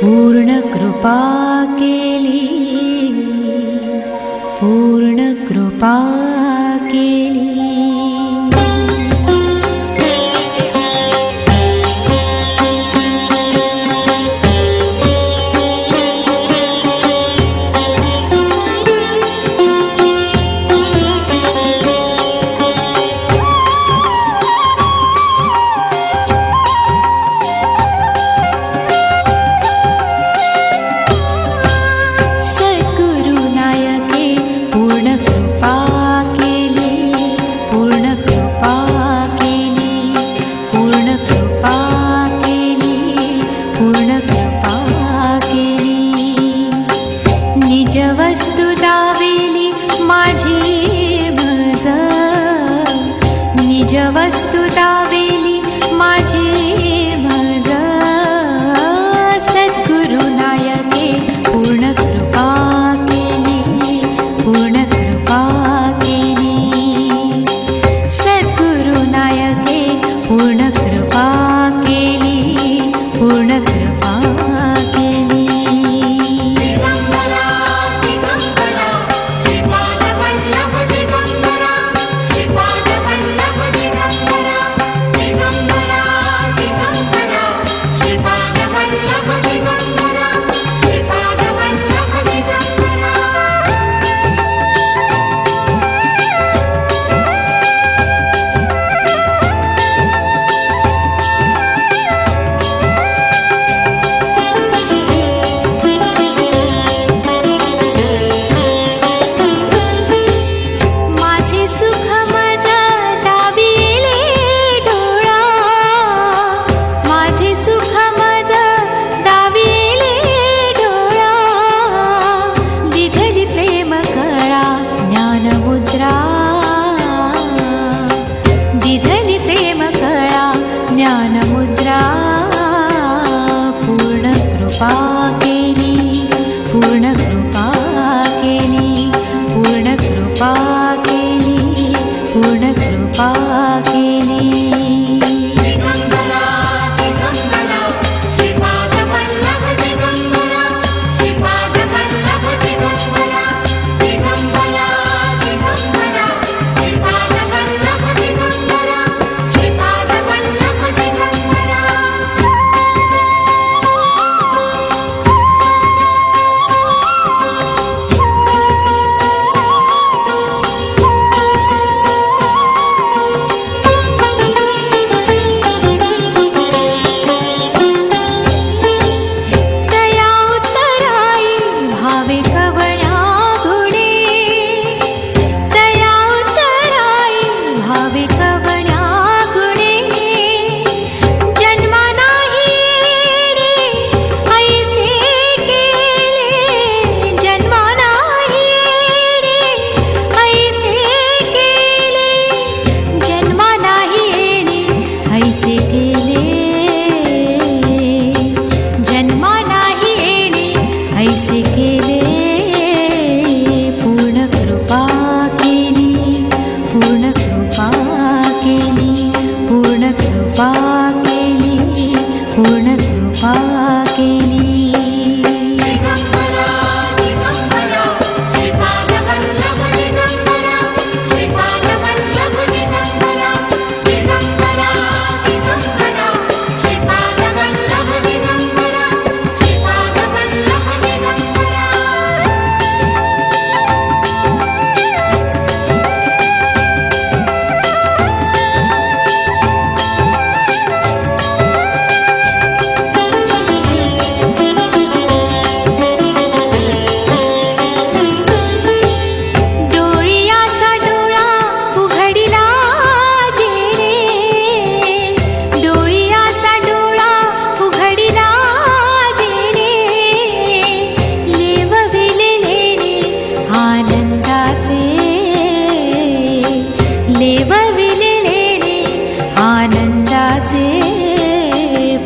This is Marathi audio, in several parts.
पूर्ण कृपा पूर्ण कृपा मुद्रा पूर्णकृपा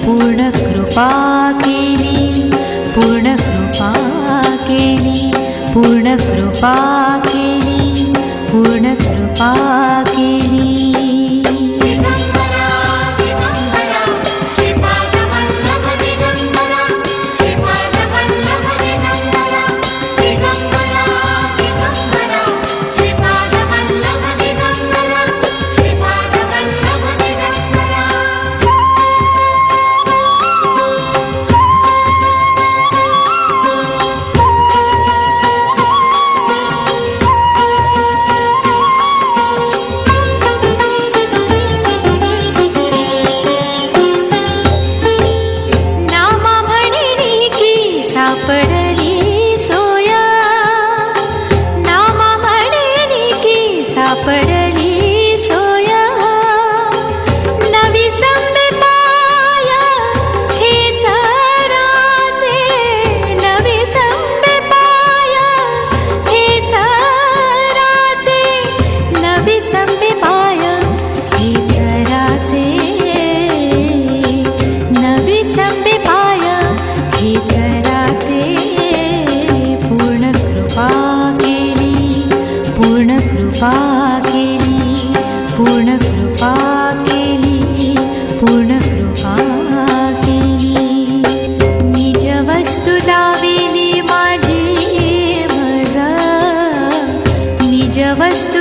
पूर्ण कृपा केली पूर्ण कृपा केली पूर्ण कृपा केली पूर्ण कृपा कृपा केली पूर्ण कृपा केली पूर्ण कृपा केली. निज वस्तु दाविली माझी मज निज वस्तू